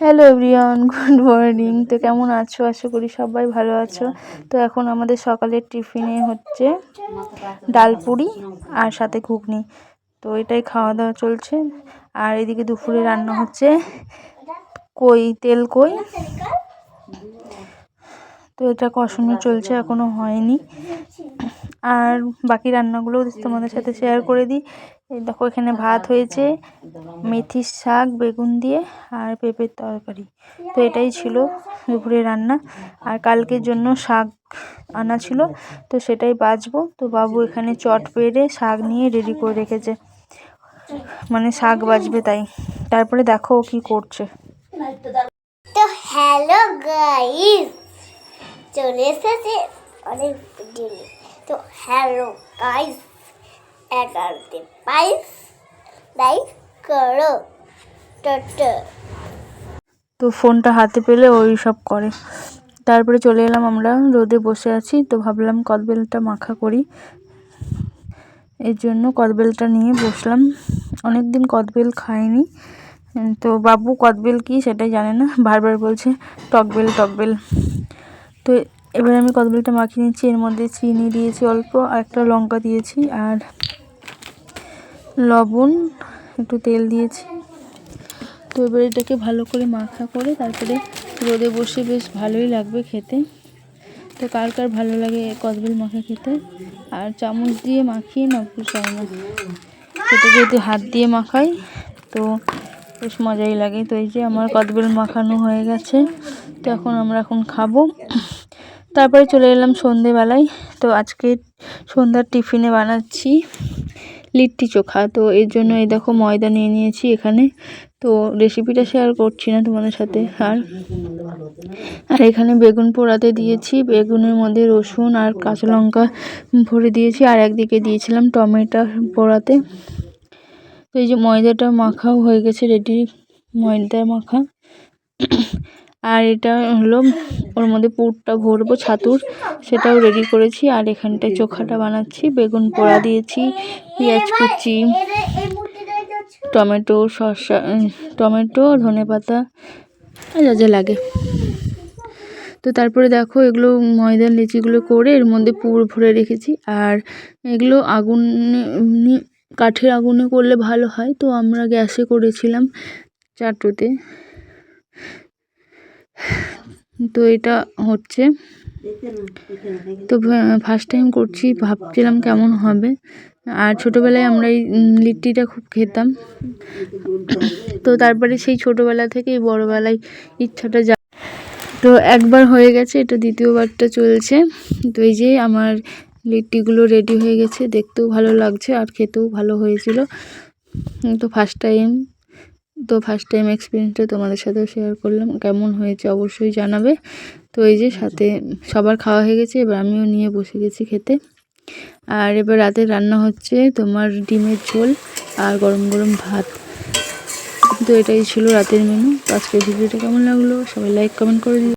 Hello everyone good morning তো কেমন আছো? আশা করি সবাই ভালো আছো। তো এখন আমাদের সকালের টিফিনে হচ্ছে ডাল পুরি আর সাথে ঘুগনি। তো এটাই খাওয়া দাওয়া চলছে। আর এদিকে দুপুরে রান্না হচ্ছে কই, তেল কই? তো এটা কষানো চলছে, এখনও হয়নি। আর বাকি রান্নাগুলো তোমাদের সাথে শেয়ার করে দিই। এই দেখো এখানে ভাত হয়েছে মেথির শাক বেগুন দিয়ে আর পেঁপের তরকারি। তো এটাই ছিল দুপুরে রান্না। আর কালকের জন্য শাক আনা ছিল তো সেটাই বাজবো তো বাবু এখানে চট পেরে শাক নিয়ে রেডি করে রেখেছে। মানে শাক বাজবে তাই। তারপরে দেখো ও কি করছে। তো হ্যালো গাইস চলে এসেছে অনেক দিনে তো হ্যালো গাইস এগারোতে পাইস লাইক করো। তো ফোনটা হাতে পেলে ওই সব করে। তারপরে চলে এলাম আমরা, রোদে বসে আছি, তো ভাবলাম কদবেলটা মাখা করি। এর জন্য কদবেলটা নিয়ে বসলাম। অনেক দিন কদবেল খাইনি। তো বাবু কদবেল কি সেটাই জানে না, বারবার বলছে টকবেল টকবেল তো এবার আমি কদবেলটা মাখিয়ে নিচ্ছি, এর মধ্যে চিনি দিয়েছি অল্প, আর একটা লঙ্কা দিয়েছি, আর লবণ, একটু তেল দিয়েছি। তো এবার এটাকে ভালো করে মাখা করে তারপরে রোদে বসে বেশ ভালোই লাগবে খেতে। তো কার কার ভালো লাগে কদবেল মাখা খেতে? আর চামচ দিয়ে মাখিয়ে না পুষায় না সেটা যদি হাত দিয়ে মাখাই, তো বেশ মজাই লাগে। তো এই যে আমার কদবেল মাখানো হয়ে গেছে, তো এখন আমরা এখন খাব। তারপরে চলে এলাম সন্ধেবেলায়। তো আজকে সন্ধ্যার টিফিনে বানাচ্ছি লিট্টি চোখা। তো এর জন্য এই দেখো ময়দা নিয়ে নিয়েছি এখানে। তো রেসিপিটা শেয়ার করছি না তোমাদের সাথে আর। আর এখানে বেগুন পোড়াতে দিয়েছি। বেগুনের মধ্যে রসুন আর কাঁচা লঙ্কা ভরে দিয়েছি। আর একদিকে দিয়েছিলাম টমেটো পোড়াতে। তো এই যে ময়দাটা মাখাও হয়ে গেছে রেডি ময়দা মাখা। আর এটা হলো ওর মধ্যে পুরটা ভরবো, ছাতুর। সেটাও রেডি করেছি আর এখানটায় চোখাটা বানাচ্ছি, বেগুন পোড়া দিয়েছি, পেঁয়াজ কুচি, টমেটো, শসা টমেটো, ধনে পাতা, যা যা লাগে। তো তারপরে দেখো এগুলো ময়দার লিচিগুলো করে এর মধ্যে পুর ভরে রেখেছি। আর এগুলো আগুনে কাঠের আগুনে করলে ভালো হয়। তো আমরা গ্যাসে করেছিলাম চাটুতে। তো এটা হচ্ছে। তো ফার্স্ট টাইম করছি, ভাবছিলাম কেমন হবে। আর ছোটোবেলায় আমরা এই লিট্টিটা খুব খেতাম। তো তারপরে সেই ছোটোবেলা থেকে এই বড়োবেলায় ইচ্ছাটা যা তো একবার হয়ে গেছে, এটা দ্বিতীয়বারটা চলছে। তো এই যে আমার লিট্টিগুলো রেডি হয়ে গেছে, দেখতেও ভালো লাগছে, আর খেতেও ভালো হয়েছিল। তো ফার্স্ট টাইম তো ফার্স্ট টাইম এক্সপিরিয়েন্সটা তোমাদের সাথেও শেয়ার করলাম, কেমন হয়েছে অবশ্যই জানাবে। তো এই যে সাথে সবার খাওয়া হয়ে গেছে, এবার আমিও নিয়ে বসে গেছি খেতে। আর এবার রাতে রান্না হচ্ছে তোমার ডিমের ঝোল আর গরম গরম ভাত। তো এটাই ছিল রাতের মেনু আজকে ভিডিওটা কেমন লাগল? সবাই লাইক কমেন্ট করে দিও।